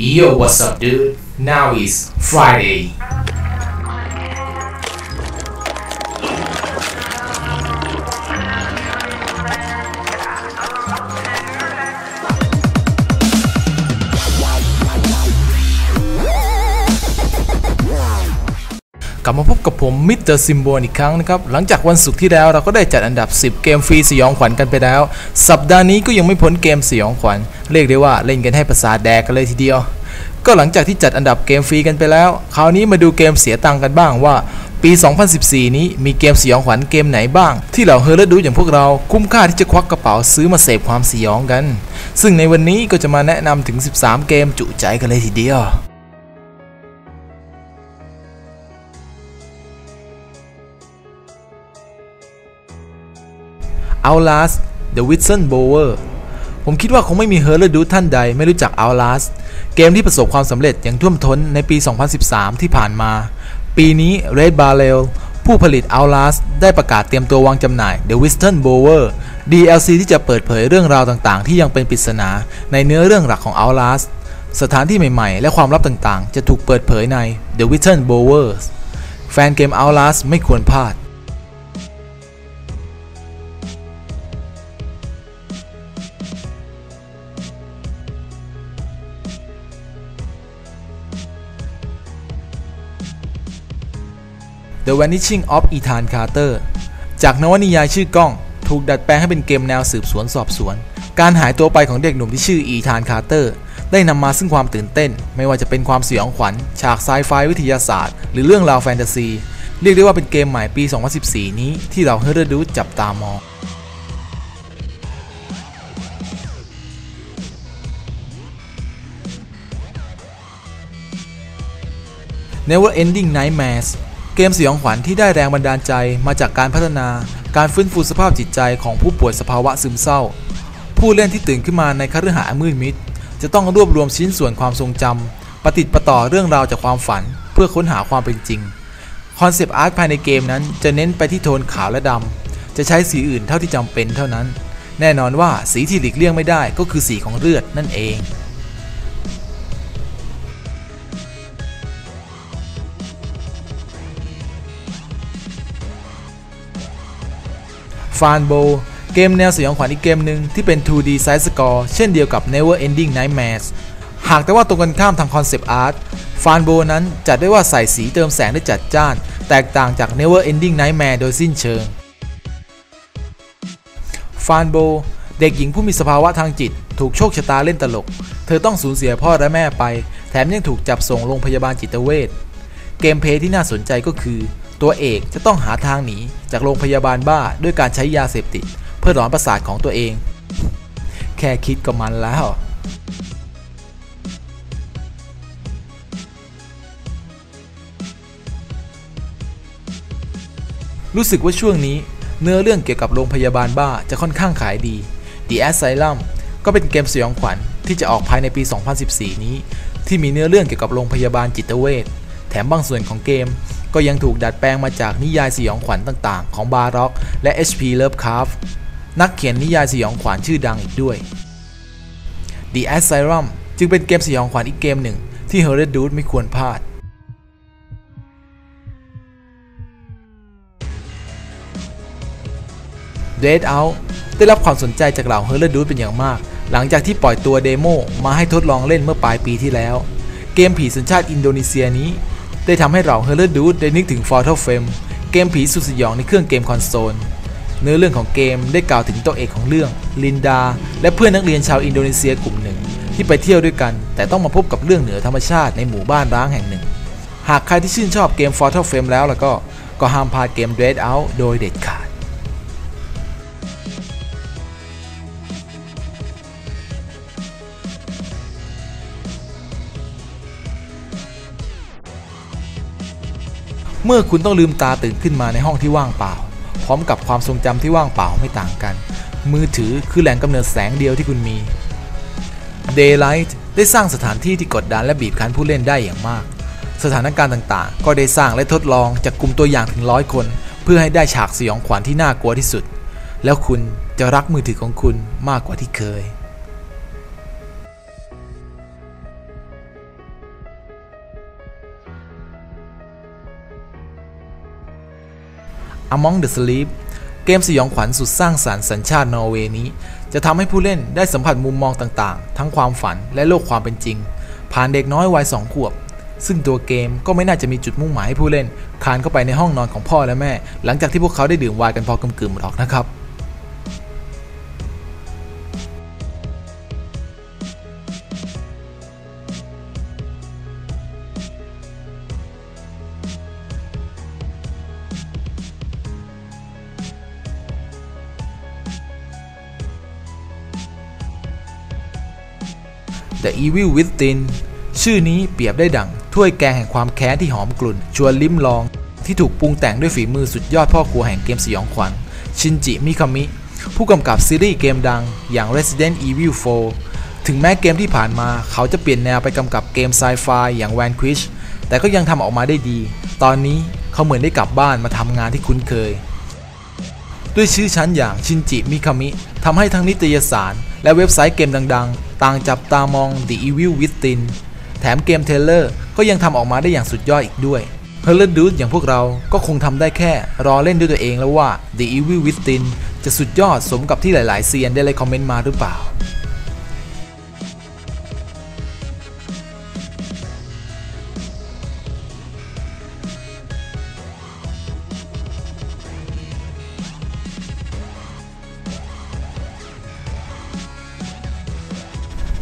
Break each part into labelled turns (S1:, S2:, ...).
S1: Yo, what's up, dude? Now is Friday..
S2: ลับมาพบกับผมมิสเตอร์ซิมโบนอีกครั้งนะครับหลังจากวันศุกร์ที่แล้วเราก็ได้จัดอันดับ 10 เกมฟรีสยองขวัญกันไปแล้ว สัปดาห์นี้ก็ยังไม่พ้นเกมสยองขวัญเรียกได้ว่าเล่นกันให้ประสาทแดกกันเลยทีเดียว ก็หลังจากที่จัดอันดับเกมฟรีกันไปแล้ว คราวนี้มาดูเกมเสียตังกันบ้างว่า ปี 2014 นี้มีเกมสยองขวัญเกมไหนบ้าง ที่เหล่าเฮอร์เรดูอย่างพวกเราคุ้มค่าที่จะควักกระเป๋าซื้อมาเสพความสยองกัน ซึ่งในวันนี้ก็จะมาแนะนำถึง 13 เกมจุใจกันเลยทีเดียว Outlast The Whistleblower ผมคิดว่าคงไม่มีเฮอร์เลดูท่านใดไม่รู้จัก Outlast เกมที่ประสบความสำเร็จอย่างท่วมท้นในปี 2013 ที่ผ่านมา ปีนี้ Red Barrel ผู้ผลิต Outlast ได้ประกาศเตรียมตัววางจำหน่าย The Whistleblower DLC ที่จะเปิดเผยเรื่องราวต่างๆ ที่ยังเป็นปริศนาในเนื้อเรื่องหลักของ Outlast สถานที่ใหม่ๆ และความลับต่างๆ จะถูกเปิดเผยใน The Whistleblower แฟนเกม Outlast ไม่ควรพลาด The Vanishing of Ethan Carter จากนวนิยายชื่อกล้อง ถูกดัดแปลงให้เป็นเกมแนวสืบสวนสอบสวน การหายตัวไปของเด็กหนุ่มที่ชื่ออีธานคาร์เตอร์ ได้นำมาซึ่งความตื่นเต้น ไม่ว่าจะเป็นความสยองขวัญ ฉากไซไฟวิทยาศาสตร์ หรือเรื่องราวแฟนตาซี เรียกได้ว่าเป็นเกมใหม่ปี 2014 นี้ที่เราเฮอร์ดูจับตามอง Never Ending Nightmares เกมสยองขวัญที่ได้แรงบันดาลใจมาจากการพัฒนาการฟื้นฟูสภาพจิตใจของผู้ป่วยสภาวะซึมเศร้า ผู้เล่นที่ตื่นขึ้นมาในคฤหาสน์มืดมิด จะต้องรวบรวมชิ้นส่วนความทรงจำประติดประต่อเรื่องราวจากความฝัน เพื่อค้นหาความเป็นจริงคอนเซปต์อาร์ตภายในเกมนั้นจะเน้นไปที่โทนขาวและดำจะใช้สีอื่นเท่าที่จำเป็นเท่านั้น แน่นอนว่าสีที่หลีกเลี่ยงไม่ได้ก็คือสีของเลือดนั่นเอง ฟานโบเกมแนวสยองขวัญอีกเกมหนึ่งที่เป็น 2D Side Score เช่นเดียวกับ Never Ending Nightmares หากแต่ว่าตรงกันข้ามทางคอนเซปต์อาร์ตฟานโบนั้นจัดได้ว่าใส่สีเติมแสงได้จัดจ้าน แตกต่างจาก Never Ending Nightmare โดยสิ้นเชิงฟานโบเด็กหญิงผู้มีสภาวะทางจิต ถูกโชคชะตาเล่นตลก เธอต้องสูญเสียพ่อและแม่ไป แถมยังถูกจับส่งโรงพยาบาลจิตเวชเกมเพย์ที่น่าสนใจก็คือ ตัวเอกจะต้องหาทางหนีจากโรงพยาบาลบ้าด้วยการใช้ยาเสพติด เพื่อหลอนประสาทของตัวเอง แค่คิดก็มันแล้วรู้สึกว่าช่วงนี้ เนื้อเรื่องเกี่ยวกับโรงพยาบาลบ้าจะค่อนข้างขายดี The Asylum ก็เป็นเกมสยองขวัญที่จะออกภายในปี 2014 นี้ ที่มีเนื้อเรื่องเกี่ยวกับโรงพยาบาลจิตเวชแถมบางส่วนของเกม ก็ยังถูกดัดแปลงมาจากนิยายสยองขวัญต่างๆ ของบาร็อกและ H.P. Lovecraft นักเขียนนิยายสยองขวัญชื่อดังอีกด้วย The Asylum จึงเป็นเกมสยองขวัญอีกเกมหนึ่ง ที่ Horror Dude ไม่ควรพลาด Dead Out ได้รับความสนใจจากเหล่า Horror Dude เป็นอย่างมาก หลังจากที่ปล่อยตัวเดโมมาให้ทดลองเล่นเมื่อปลายปีที่แล้ว เกมผีสัญชาติอินโดนีเซียนี้ ได้ทำให้เราเฮเลอร์ดูดได้นึกถึง Fatal Frame เกมผีสุดสยองในเครื่องเกมคอนโซล เนื้อเรื่องของเกมได้กล่าวถึงตัวเอกของเรื่องลินดา และเพื่อนนักเรียนชาวอินโดนีเซียกลุ่มหนึ่ง ที่ไปเที่ยวด้วยกัน แต่ต้องมาพบกับเรื่องเหนือธรรมชาติในหมู่บ้านร้างแห่งหนึ่ง หากใครที่ชื่นชอบเกม Fatal Frame แล้วล่ะก็ก็ห้ามพลาดเกม Dead Out โดยเด็ดขาด เมื่อคุณต้องลืมตาตื่นขึ้นมาในห้องที่ว่างเปล่า พร้อมกับความทรงจำที่ว่างเปล่าไม่ต่างกัน มือถือคือแหล่งกำเนิดแสงเดียวที่คุณมี Daylight ได้สร้างสถานที่ที่กดดันและบีบคั้นผู้เล่นได้อย่างมาก สถานการณ์ต่างๆ ก็ได้สร้างและทดลองจากกลุ่มตัวอย่างถึงร้อยคน เพื่อให้ได้ฉากสยองขวัญที่น่ากลัวที่สุด แล้วคุณจะรักมือถือของคุณมากกว่าที่เคย Among the Sleep เกมสยองขวัญสุดสร้างสารรค์สัญชาตินอร์เวย์นี้ จะทำให้ผู้เล่นได้สัมผัสมุมมองต่างๆ ทั้งความฝันและโลกความเป็นจริง ผ่านเด็กน้อยวัยสองขวบ ซึ่งตัวเกมก็ไม่น่าจะมีจุดมุ่งหมายให้ผู้เล่น คานเข้าไปในห้องนอนของพ่อและแม่ หลังจากที่พวกเขาได้ดื่มไวน์กันพอกำกึ่มหรอกนะครับ The Evil Within ชื่อนี้เปรียบได้ดังถ้วยแกงแห่งความแค้นที่หอมกลุ่น ชวนลิ้มลอง ที่ถูกปรุงแต่งด้วยฝีมือสุดยอดพ่อครัวแห่งเกมสยองขวัญชินจิมิคามิ ผู้กำกับซีรีส์เกมดังอย่าง Resident Evil 4 ถึงแม้เกมที่ผ่านมาเขาจะเปลี่ยนแนวไปกำกับเกมไซไฟอย่าง Vanquish แต่ก็ยังทำออกมาได้ดี ตอนนี้เขาเหมือนได้กลับบ้านมาทำงานที่คุ้นเคย ด้วยชื่อชั้นอย่างชินจิมิคามิ ทำให้ทั้งนิตยสาร และเว็บไซต์เกมดังๆ ต่างจับตามอง The Evil Within แถมเกมเทเลอร์ก็ยังทำออกมาได้อย่างสุดยอดอีกด้วย h e r l e d u d e อย่างพวกเราก็คงทำได้แค่รอเล่นด้วยตัวเองแล้วว่า The Evil Within จะสุดยอดสมกับที่หลายๆเซียนได้เลยคอมเมนต์มาหรือเปล่า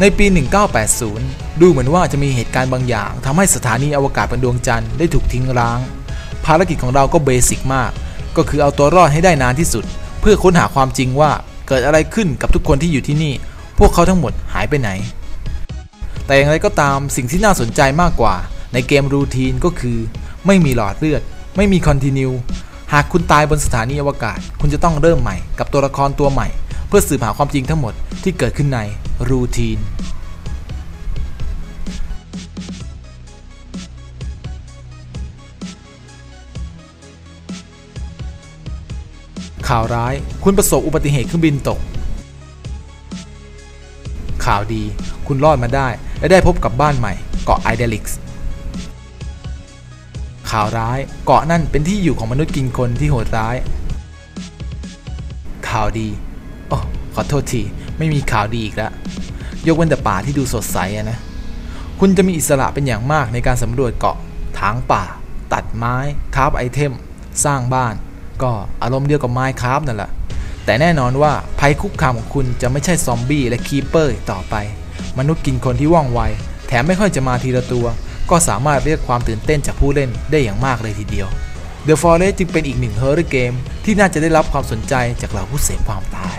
S2: ในปี 1980 ดูเหมือนว่าจะมีเหตุการณ์บางอย่างทำให้สถานีอวกาศบนดวงจันทร์ได้ถูกทิ้งร้าง ภารกิจของเราก็เบสิกมาก ก็คือเอาตัวรอดให้ได้นานที่สุด เพื่อค้นหาความจริงว่าเกิดอะไรขึ้นกับทุกคนที่อยู่ที่นี่ พวกเขาทั้งหมดหายไปไหน แต่อย่างไรก็ตามสิ่งที่น่าสนใจมากกว่า ในเกมรูทีนก็คือ ไม่มีหลอดเลือด ไม่มีคอนติเนียหากคุณตายบนสถานีอวกาศ คุณจะต้องเริ่มใหม่กับตัวละครตัวใหม่ เพื่อสืบหาความจริงทั้งหมดที่เกิดขึ้นในรูทีนข่าวร้าย คุณประสบอุบัติเหตุเครื่องบินตก ข่าวดี คุณรอดมาได้ และได้พบกับบ้านใหม่ เกาะไอเดลิกส์ข่าวร้าย เกาะนั่นเป็นที่อยู่ของมนุษย์กินคนที่โหดร้าย ข่าวดี ขอโทษที ไม่มีข่าวดีอีกแล้วยกเว้นแต่ป่าที่ดูสดใสอะนะ คุณจะมีอิสระเป็นอย่างมากในการสำรวจเกาะ ถางป่า ตัดไม้คราฟไอเทม สร้างบ้าน ก็อารมณ์เดียวกับไม้คราฟนั่นแหละ แต่แน่นอนว่าภัยคุกคามของคุณจะไม่ใช่ซอมบี้และคีเปอร์ต่อไป มนุษย์กินคนที่ว่องไว แถมไม่ค่อยจะมาทีละตัว ก็สามารถเรียกความตื่นเต้นจากผู้เล่นได้อย่างมากเลยทีเดียว The Forest จึงเป็นอีกหนึ่งเฮอร์เรเกมที่น่าจะได้รับความสนใจจากเหล่าผู้เสพความตาย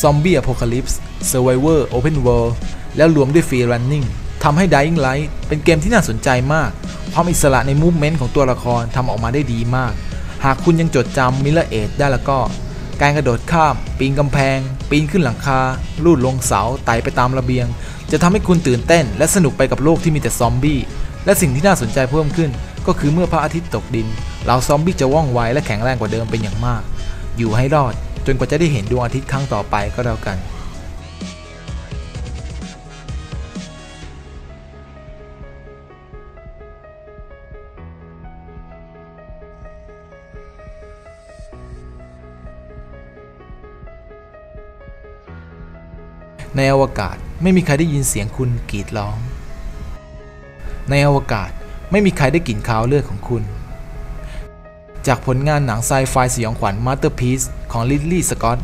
S2: Zombie Apocalypse Survivor Open World แล้วรวมด้วย Free Running ทำให้ Dying Light เป็นเกมที่น่าสนใจมาก ความอิสระในมูฟเมนต์ของตัวละครทำออกมาได้ดีมาก หากคุณยังจดจำมิลเลอร์เอได้แล้วก็ การกระโดดข้าม ปีนกำแพง ปีนขึ้นหลังคา ลูดลงเสา ไต่ไปตามระเบียง จะทำให้คุณตื่นเต้น และสนุกไปกับโลกที่มีแต่ซอมบี้ และสิ่งที่น่าสนใจเพิ่มขึ้น ก็คือเมื่อพระอาทิตย์ตกดิน เหล่าซอมบี้จะว่องไวและแข็งแรงกว่าเดิมเป็นอย่างมาก อยู่ให้รอด จนกว่าจะได้เห็นดวงอาทิตย์ครั้งต่อไปก็แล้วกันในอวกาศไม่มีใครได้ยินเสียงคุณกรีดร้อง ในอวกาศไม่มีใครได้กลิ่นคาวเลือดของคุณ จากผลงานหนังไซไฟสยองขวัญ Masterpiece ของลิลลี่สกอต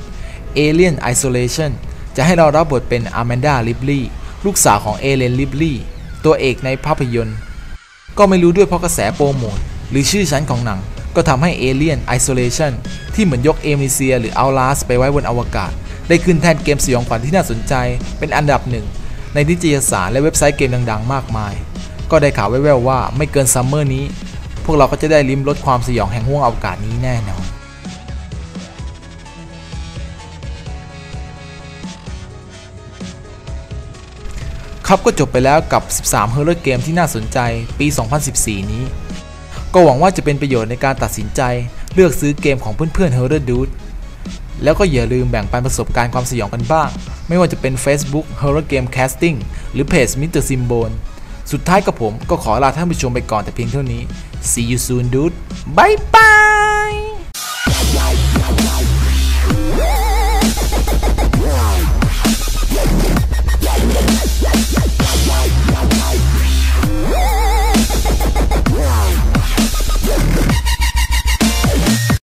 S2: Alien Isolation จะให้เรารับบทเป็นอแมนดาลิบลีลูกสาวของเอเลนลิบลีตัวเอกในภาพยนตร์ ก็ไม่รู้ด้วยเพราะกระแสโปรโมทหรือชื่อชั้นของหนัง ก็ทำให้ Alien Isolation ที่เหมือนยกเอมิเซียหรือ Outlast ไปไว้บนอวกาศ ได้ขึ้นแทนเกมสยองขวัญที่น่าสนใจเป็นอันดับหนึ่งในนิตยสารและเว็บไซต์เกมดัง ๆ มากมาย ก็ได้ข่าวแว่วๆว่าไม่เกินซัมเมอร์นี้ พวกเราก็จะได้ลิ้มรสความสยองแห่งห้วงอวกาศนี้แน่นอนครับก็จบไปแล้วกับ 13 h o r r o r Game ที่น่าสนใจปี 2014 นี้ ก็หวังว่าจะเป็นประโยชน์ในการตัดสินใจ เลือกซื้อเกมของเพื่อนๆ h o r r o r Dude แล้วก็อย่าลืมแบ่งปันประสบการณ์ความสยองกันบ้าง ไม่ว่าจะเป็น Facebook Horror Game Casting หรือเพจ Mr. Symbol สุดท้ายกับผมก็ขอลาท่านผู้ชมไปก่อนแต่เพียงเท่านี้ See you soon dude. Bye bye